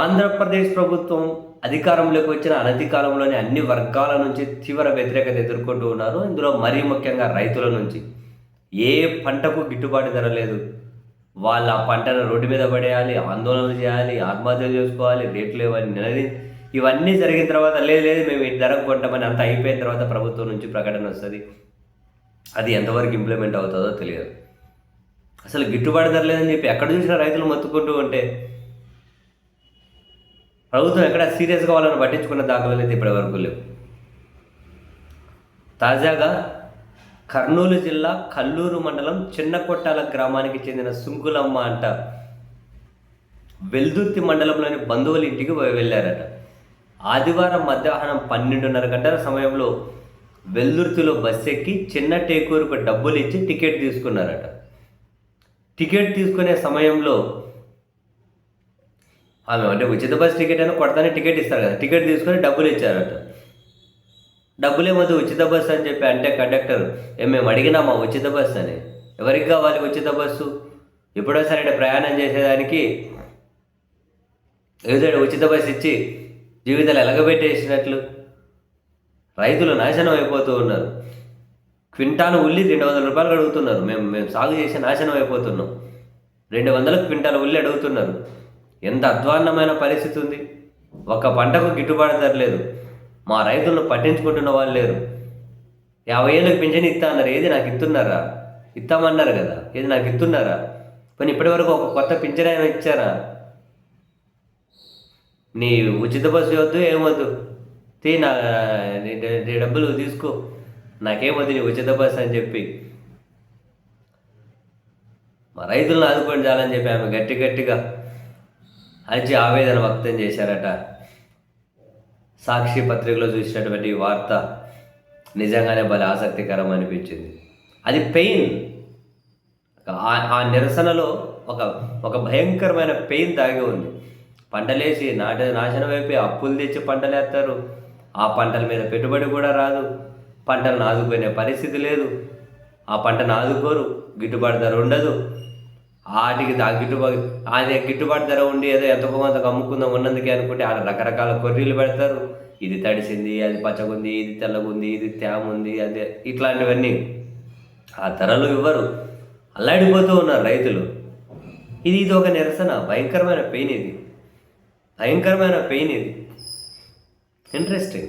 ఆంధ్రప్రదేశ్ ప్రభుత్వం అధికారంలోకి వచ్చిన అనతి కాలంలోనే అన్ని వర్గాల నుంచి తీవ్ర వ్యతిరేకత ఎదుర్కొంటూ ఉన్నారు. ఇందులో మరీ ముఖ్యంగా రైతుల నుంచి. ఏ పంటకు గిట్టుబాటు ధర లేదు. వాళ్ళ పంటను రోడ్డు మీద పడేయాలి ఆందోళనలు చేయాలి ఆత్మహత్యలు చేసుకోవాలి రేట్లు ఇవన్నీ నిలది ఇవన్నీ జరిగిన తర్వాత లేదు లేదు మేము ఈ ధరకు కొంటామని అంత అయిపోయిన తర్వాత ప్రభుత్వం నుంచి ప్రకటన వస్తుంది. అది ఎంతవరకు ఇంప్లిమెంట్ అవుతుందో తెలియదు. అసలు గిట్టుబాటు ధర లేదని చెప్పి ఎక్కడ చూసినా రైతులు మొత్తుకుంటూ ఉంటే ప్రభుత్వం ఎక్కడ సీరియస్గా వాళ్ళని పట్టించుకున్న దాఖలు అయితే ఇప్పటివరకు లేవు. తాజాగా కర్నూలు జిల్లా కల్లూరు మండలం చిన్నకొట్టాల గ్రామానికి చెందిన సుంకులమ్మ అంట. వెల్దుర్తి మండలంలోని బంధువుల ఇంటికి వెళ్ళారట. ఆదివారం మధ్యాహ్నం పన్నెండున్నర గంటల సమయంలో వెల్దుర్తిలో బస్ ఎక్కి చిన్న టేకూరుకు డబ్బులు ఇచ్చి టికెట్ తీసుకున్నారట. టికెట్ తీసుకునే సమయంలో ఆమె అంటే ఉచిత బస్ టికెట్ అయినా కొడతానే టికెట్ ఇస్తారు కదా. టికెట్ తీసుకొని డబ్బులు ఇచ్చారట. డబ్బులే వద్దు ఉచిత బస్సు అని చెప్పి అంటే కండక్టర్ "ఏ, మేము అడిగినామా ఉచిత బస్సు అని? ఎవరికి కావాలి ఉచిత బస్సు? ఎప్పుడో సరే ప్రయాణం చేసేదానికి ఏదో ఉచిత బస్సు ఇచ్చి జీవితాలు ఎలగబెట్టేసినట్లు రైతులు నాశనం అయిపోతూ ఉన్నారు. క్వింటాను ఉల్లి రెండు వందల రూపాయలు అడుగుతున్నారు. మేము మేము సాగు చేసి నాశనం అయిపోతున్నాం. రెండు వందల క్వింటాల ఉల్లి అడుగుతున్నారు. ఎంత అధ్వాన్నమైన పరిస్థితి ఉంది. ఒక పంటకు గిట్టుబాటు ధర లేదు. మా రైతులను పట్టించుకుంటున్న వాళ్ళు లేరు. యాభై ఏళ్ళకి పింఛన్ ఇస్తా అన్నారు. ఏది నాకు ఇస్తున్నారా? ఇస్తామన్నారు కదా. ఏది నాకు ఇస్తున్నారా? కానీ ఇప్పటివరకు ఒక కొత్త పింఛన్ అయినా ఇచ్చారా? నీ ఉచిత బస్సు వద్దు ఏమొద్దు? తీ నా నీ డబ్బులు తీసుకో. నాకేమొద్దు నీ ఉచిత బస్సు అని చెప్పి. మా రైతులను ఆదుకోండి చాలని చెప్పి ఆమె గట్టి గట్టిగా. అని ఆవేదన వ్యక్తం చేశారట. సాక్షి పత్రికలో చూసినటువంటి వార్త నిజంగానే భలే ఆసక్తికరం అనిపించింది. అది పెయిన్. ఆ- నిరసనలో ఒక ఒక భయంకరమైన పెయిన్ దాగి ఉంది. పంటలేసి నాట నాశనం అయిపోయి అప్పులు తెచ్చి పంటలేస్తారు. ఆ పంటల మీద పెట్టుబడి కూడా రాదు. పంటలను ఆదుకునే పరిస్థితి లేదు. ఆ పంటను ఆదుకోరు గిట్టుబాటు ధర ఉండదు. వాటికి ఆ గిట్టుబాటు అది గిట్టుబాటు ధర ఉండి ఏదో ఎంత కొంత అమ్ముకుందాం ఉన్నందుకే అనుకుంటే ఆడ రకరకాల కొర్రీలు పెడతారు. ఇది తడిసింది అది పచ్చగుంది ఇది తెల్లగుంది ఇది తేముంది అది ఇట్లాంటివన్నీ ఆ ధరలు ఇవ్వరు. అల్లాడిపోతూ ఉన్నారు రైతులు. ఇది ఇది ఒక నిరసన. భయంకరమైన పెయిన్ ఇది. భయంకరమైన పెయిన్ ఇది. ఇంట్రెస్టింగ్